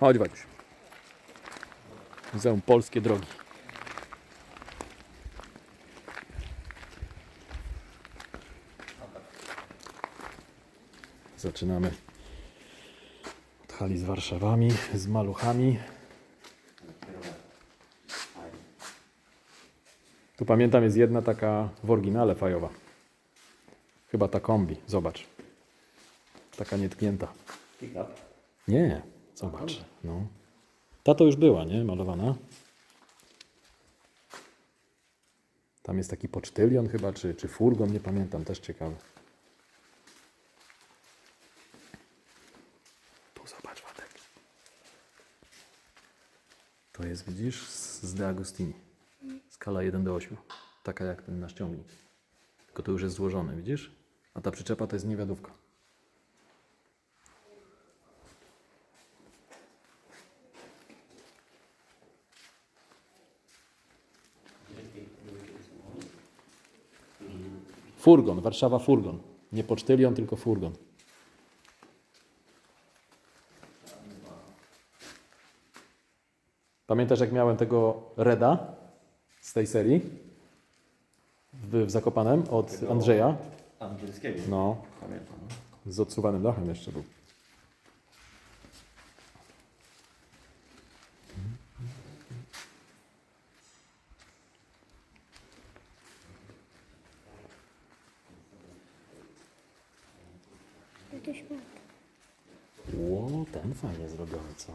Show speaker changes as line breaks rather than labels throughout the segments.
Chodź Wadziuś. Muzeum Polskie Drogi. Zaczynamy od hali z Warszawami, z maluchami. Tu pamiętam jest jedna taka w oryginale fajowa. Chyba ta kombi, zobacz. Taka nietknięta.
Pick-up.
Nie, zobacz. No. Ta to już była, nie? Malowana. Tam jest taki pocztylion chyba, czy, czy furgon, nie pamiętam, też ciekawe. Tu zobacz, Wadek. To jest, widzisz, z z De Agostini. Skala 1 do 8. Taka jak ten nasz ciągnik. Tylko to już jest złożone, widzisz? A ta przyczepa to jest niewiadówka. Furgon, Warszawa Furgon. Nie pocztylion, tylko furgon. Pamiętasz, jak miałem tego Reda z tej serii w, w Zakopanem od Andrzeja?
Angielskiego.
No,
Pamiętam.
z odsuwanym dachem jeszcze był.
Jakiś ma.
Ło, ten fajnie zrobiony, co?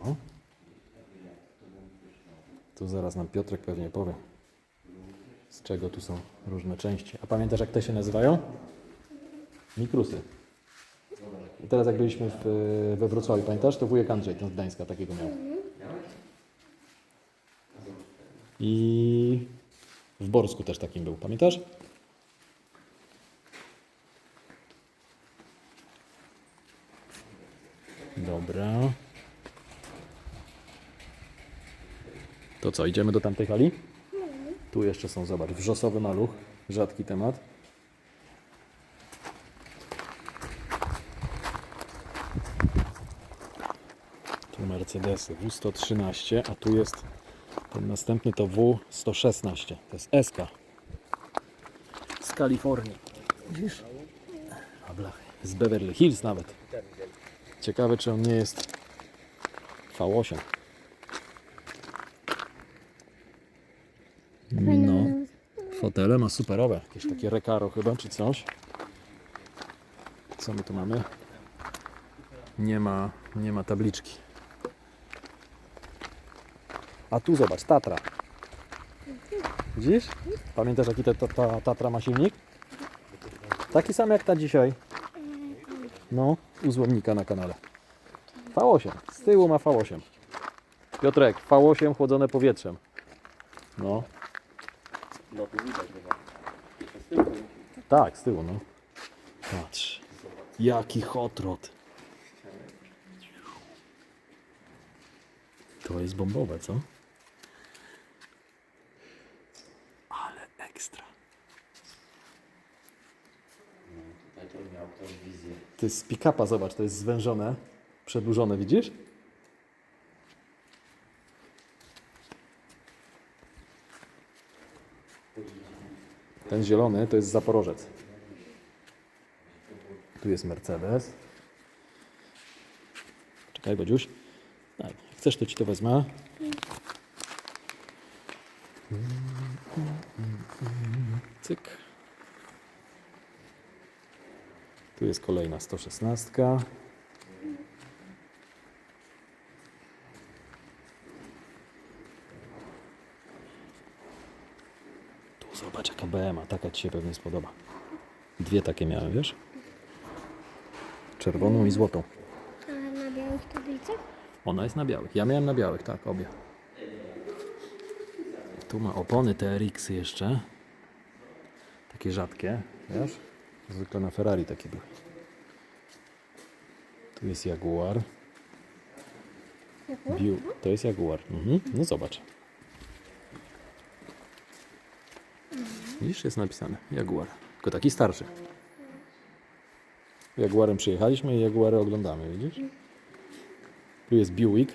Tu zaraz nam Piotrek pewnie powie, z czego tu są różne części. A pamiętasz, jak te się nazywają? Mikrusy. I teraz jak byliśmy w, we Wrocławiu, pamiętasz? To wujek Andrzej, ten z Gdańska, takiego miał. I w Borsku też takim był, pamiętasz? Dobra. To co, idziemy do tamtej hali? Tu jeszcze są, zobacz, wrzosowy maluch, rzadki temat. Tu Mercedesy W113, a tu jest ten następny to W116. To jest SK. Z Kalifornii. Widzisz? A blachy. Z Beverly Hills nawet. Ciekawe, czy on nie jest V8. No, fotele ma superowe. Jakieś takie Recaro chyba, czy coś. Co my tu mamy? Nie ma, nie ma tabliczki. A tu zobacz, Tatra. Widzisz? Pamiętasz jaki ta, ta, ta Tatra ma silnik? Taki sam jak ta dzisiaj. No, u złomnika na kanale. V8. Z tyłu ma V8. Piotrek, V8 chłodzone powietrzem. No,
No tu widać chyba. Z tyłu.
tak, z tyłu, no. Patrz. Jaki hot rod. To jest bombowe, co? Ale ekstra.
Tutaj to miał ktoś
jest z pick-upa, zobacz, to jest zwężone, przedłużone, widzisz? Ten zielony to jest Zaporożec. Tu jest Mercedes. Czekaj, Bodziuś. Tak, chcesz, to ci to wezmę. Tu jest kolejna 116. Tu zobacz jaka BMA, taka Ci się pewnie spodoba. Dwie takie miałem, wiesz? Czerwoną i złotą.
A na białych tablicach?
Ona jest na białych. Ja miałem na białych, tak, obie. Tu ma opony TRX-y jeszcze. Takie rzadkie, wiesz? Zwykle na Ferrari takie były. Tu jest Jaguar. Biu, to jest Jaguar. Mhm. No zobacz. Widzisz, jest napisane Jaguar. Tylko taki starszy. Jaguarem przyjechaliśmy i Jaguary oglądamy, widzisz? Tu jest Buick.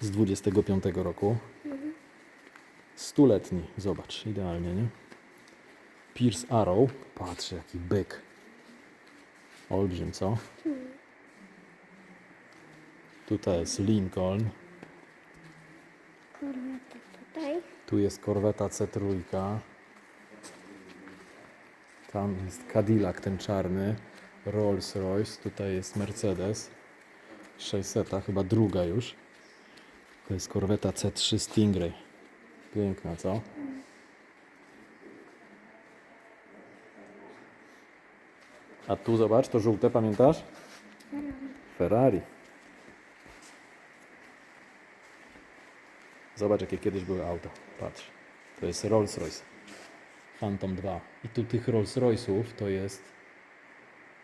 z 25 roku. Stuletni, zobacz, idealnie, nie? Pierce Arrow, patrz jaki byk. Olbrzym, co? Tutaj jest Lincoln,
Korweta tutaj.
tu jest korweta C3. Tam jest Cadillac, ten czarny, Rolls Royce, tutaj jest Mercedes 600, chyba druga już. To jest korweta C3 Stingray. Piękna, co? A tu zobacz, to żółte, pamiętasz? Ferrari. Zobacz, jakie kiedyś były auta. Patrz. To jest Rolls Royce. Phantom 2. I tu tych Rolls Royce'ów to jest.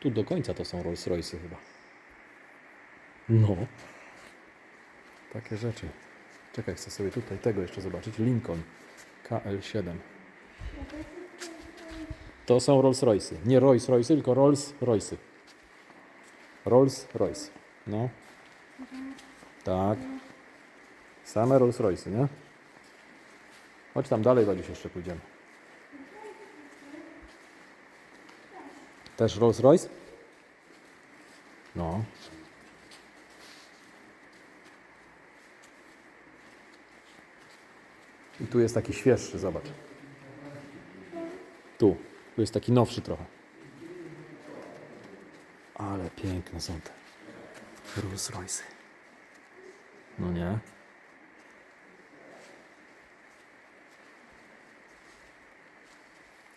Tu do końca to są Rolls Royce'y chyba. No. Takie rzeczy. Czekaj, chcę sobie tutaj tego jeszcze zobaczyć. Lincoln KL7. To są Rolls Royce'y. Nie Rolls Royce'y, tylko Rolls Royce'y. Rolls Royce. No. Tak. Same Rolls Royce'y, nie? Chodź tam dalej, Wadziuś, jeszcze pójdziemy. Też Rolls Royce? No. I tu jest taki świeższy, zobacz. Tu. Tu jest taki nowszy trochę. Ale piękne są te Rolls Royce'y. No nie?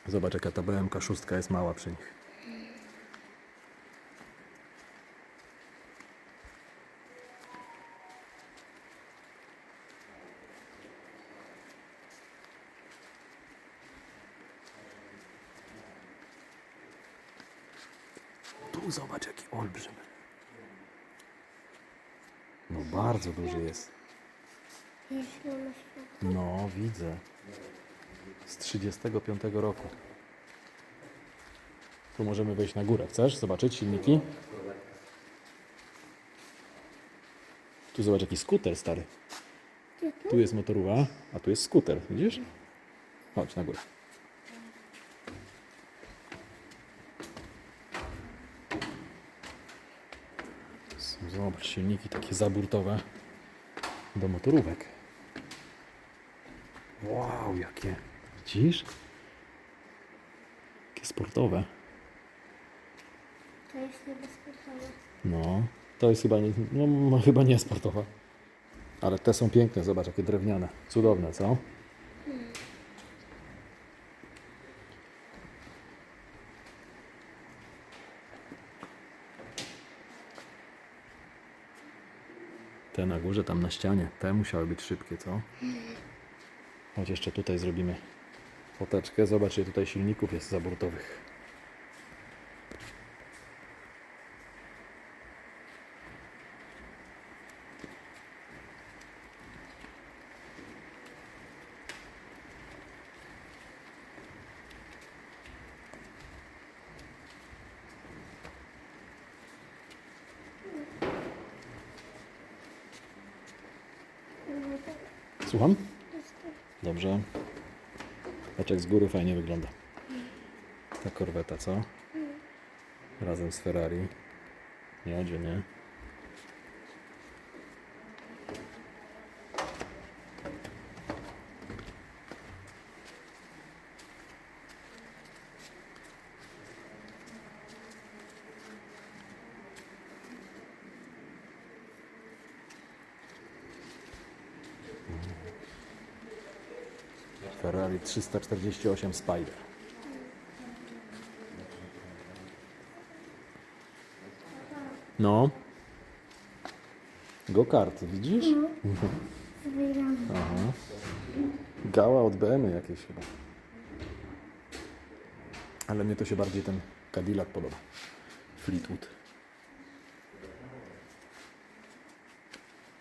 Zobacz jaka ta BMK 6 jest mała przy nich. Zobacz jaki olbrzym. No bardzo duży jest. No, widzę. Z 35 roku. Tu możemy wejść na górę. Chcesz zobaczyć silniki? Tu zobacz jaki skuter stary.
Tu?
Jest motorówka, a tu jest skuter. Widzisz? Chodź na górę. Są, Zobacz, silniki takie zaburtowe do motorówek. Wow, jakie. Widzisz? Jakie sportowe.
To jest niebezpieczne.
No, to jest chyba nie, no, no, chyba nie sportowa. Ale te są piękne, zobacz jakie drewniane. Cudowne, co? Te na górze, tam na ścianie, te musiały być szybkie, co? Chodź jeszcze tutaj zrobimy foteczkę. Zobacz, ile tutaj silników jest zaburtowych. Słucham? Dobrze. Patrz jak z góry fajnie wygląda. Ta korweta, co? Razem z Ferrari. Miodzie, nie? Ferrari 348 Spider. No. Go-kart, widzisz?
Zbieram.
Aha. Gała od BMW jakieś chyba. Ale mnie to się bardziej ten Cadillac podoba. Fleetwood.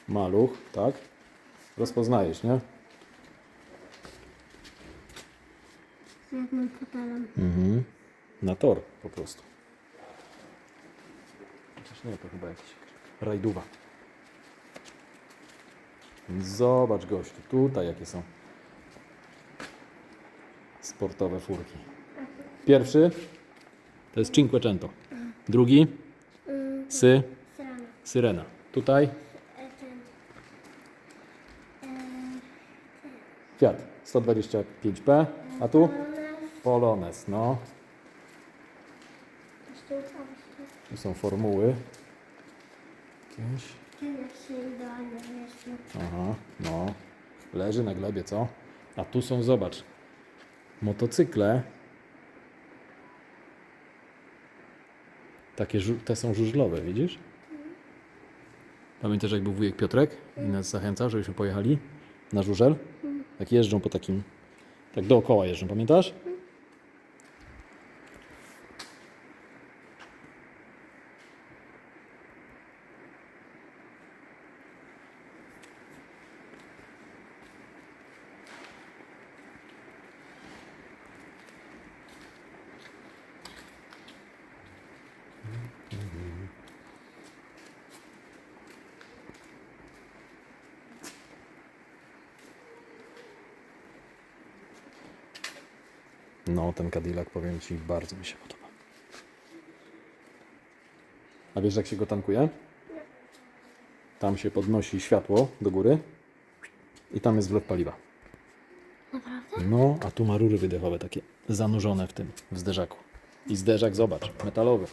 Maluch, tak? Rozpoznajesz, nie?
Jednym fotelem.
Mhm. Na tor po prostu. Chociaż nie, to chyba jakiś rajduwa. Zobacz gościu, tutaj jakie są sportowe furki. Pierwszy to jest Cinquecento. Drugi Sy. Syrena. Tutaj Fiat 125P, a tu Polones. No, tu są formuły. Jakieś. Aha, no. Leży na glebie, co? A tu są, zobacz, motocykle. Takie, te są żużlowe, widzisz? Pamiętasz, jak był wujek Piotrek i nas zachęcał, żebyśmy pojechali na żużel? Tak jeżdżą po takim, tak dookoła jeżdżą, pamiętasz? No, ten Cadillac, powiem Ci, bardzo mi się podoba. A wiesz, jak się go tankuje? Tam się podnosi światło do góry i tam jest wlot paliwa.
Naprawdę?
No, a tu ma rury wydechowe takie zanurzone w tym, w zderzaku. I zderzak, zobacz, metalowy.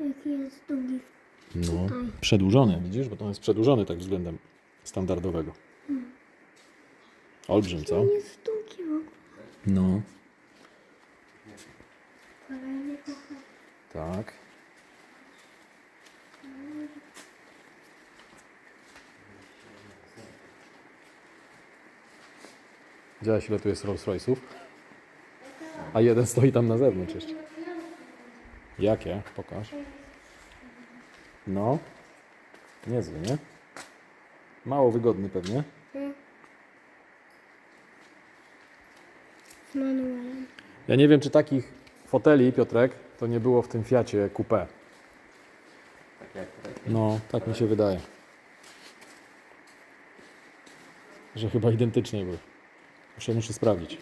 Jaki jest długi.
No, przedłużony, widzisz? Bo to jest przedłużony tak względem standardowego. Olbrzym, co?
W ogóle.
No,
Kolejny kocha.
tak. Widziałeś ile tu jest Rolls Royce'ów? A jeden stoi tam na zewnątrz jeszcze. Jakie? Pokaż. No. Niezły, nie? Mało wygodny pewnie.
Manualem.
Ja nie wiem, czy takich foteli, Piotrek, to nie było w tym Fiacie Coupé.
Tak jak tutaj.
No, tak mi się wydaje. Że chyba identyczne były. Muszę, muszę sprawdzić.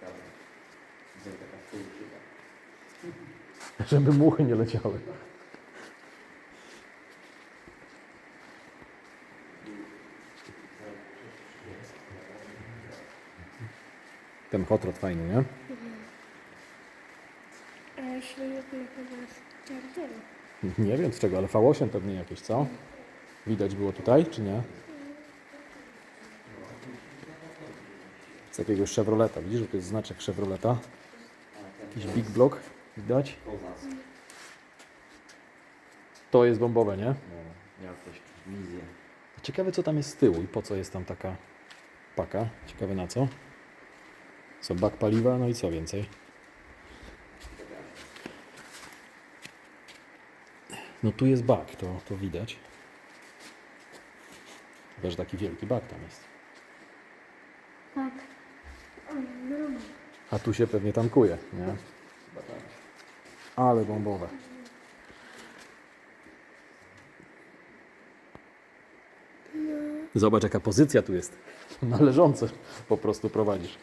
Taka.
Żeby muchy nie leciały. Ten hotrod fajny, nie?
Chyba z czarnego.
Nie wiem z czego, ale V8 pewnie jakieś, co? Widać było tutaj, czy nie? Jakiegoś Chevroleta. Widzisz, że to jest znaczek Chevroleta? Jakiś big block, widać? To jest bombowe, nie?
No, wizję.
Ciekawe co tam jest z tyłu i po co jest tam taka paka. Ciekawe na co. Co, bak paliwa, no i co więcej? No tu jest bak, to, to widać. Chyba, że taki wielki bak tam jest.
Tak. No.
A tu się pewnie tankuje, nie?
Tak.
Ale bombowe. Zobacz jaka pozycja tu jest. Należąco po prostu prowadzisz.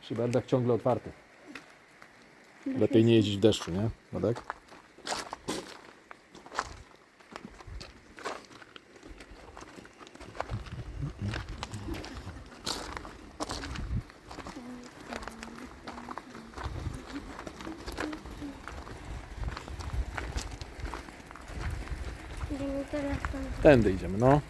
Szyberdak ciągle otwarty. Lepiej nie jeździć w deszczu, nie? Radek? Tędy idziemy, no.